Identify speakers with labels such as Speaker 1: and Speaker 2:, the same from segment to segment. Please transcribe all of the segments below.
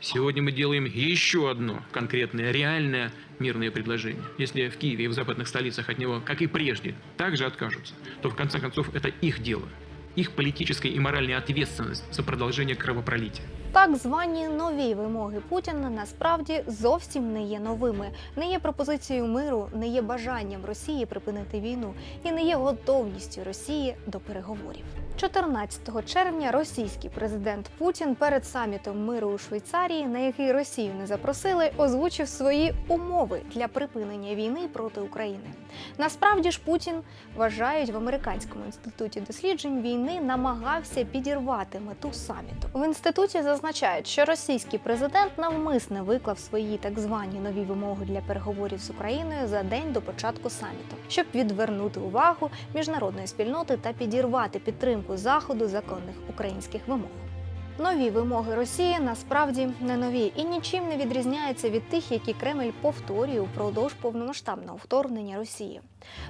Speaker 1: Сегодня мы делаем еще одно конкретное, реальное мирное предложение. Если в Киеве и в западных столицах от него, как и прежде, также откажутся, то в конце концов это их дело, их политическая и моральная ответственность за продолжение кровопролития.
Speaker 2: Так звані нові вимоги Путіна насправді зовсім не є новими, не є пропозицією миру, не є бажанням Росії припинити війну і не є готовністю Росії до переговорів. 14 червня російський президент Путін перед самітом миру у Швейцарії, на який Росію не запросили, озвучив свої умови для припинення війни проти України. Насправді ж Путін вважають в американському інституті досліджень війни намагався підірвати мету саміту. В інституті зазначають, що російський президент навмисне виклав свої так звані нові вимоги для переговорів з Україною за день до початку саміту, щоб відвернути увагу міжнародної спільноти та підірвати підтримку заходу законних українських вимог. Нові вимоги Росії насправді не нові і нічим не відрізняються від тих, які Кремль повторює упродовж повномасштабного вторгнення Росії.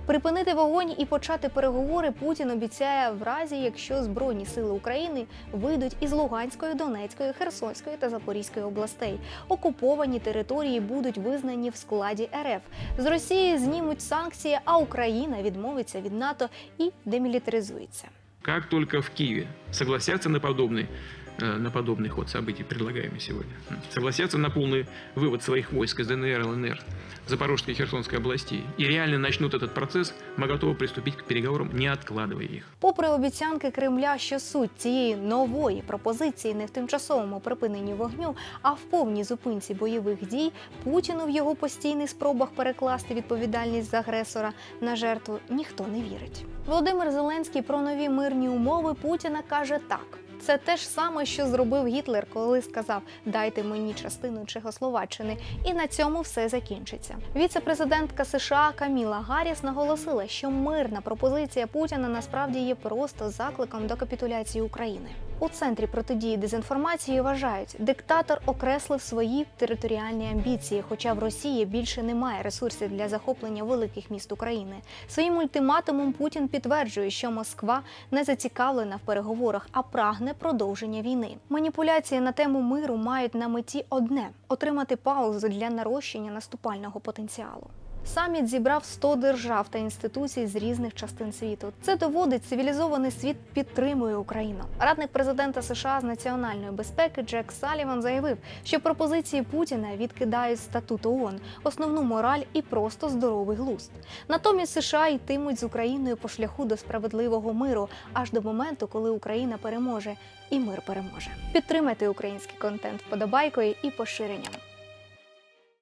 Speaker 2: Припинити вогонь і почати переговори Путін обіцяє в разі, якщо Збройні сили України вийдуть із Луганської, Донецької, Херсонської та Запорізької областей. Окуповані території будуть визнані в складі РФ. З Росії знімуть санкції, а Україна відмовиться від НАТО і демілітаризується.
Speaker 1: Как только в Киеве согласятся на подобный, на подобный ход событий, предлагаемый сегодня, м, согласятся на полный вывод своих войск из ДНР, ЛНР, Запорожской и Херсонской областей и реально начнут этот процесс, мы готовы приступить к переговорам, не откладывая их.
Speaker 2: Попри обіцянки Кремля, що суть цієї нової пропозиції не в тимчасовому припиненні вогню, а в повній зупинці бойових дій, Путіну в його постійних спробах перекласти відповідальність за агресора на жертву ніхто не вірить. Володимир Зеленський про нові мирні умови Путіна каже так. Це те ж саме, що зробив Гітлер, коли сказав Дайте мені частину Чехословаччини, і на цьому все закінчиться. Віце-президентка США Каміла Гарріс наголосила, що мирна пропозиція Путіна насправді є просто закликом до капітуляції України. У центрі протидії дезінформації вважають, диктатор окреслив свої територіальні амбіції, хоча в Росії більше немає ресурсів для захоплення великих міст України. Своїм ультиматумом Путін підтверджує, що Москва не зацікавлена в переговорах, а прагне продовження війни. Маніпуляції на тему миру мають на меті одне отримати паузу для нарощення наступального потенціалу. Саміт зібрав 100 держав та інституцій з різних частин світу. Це доводить, цивілізований світ підтримує Україну. Радник президента США з національної безпеки Джек Саліван заявив, що пропозиції Путіна відкидають статут ООН, основну мораль і просто здоровий глузд. Натомість США йтимуть з Україною по шляху до справедливого миру аж до моменту, коли Україна переможе і мир переможе. Підтримайте український контент вподобайкою і поширенням.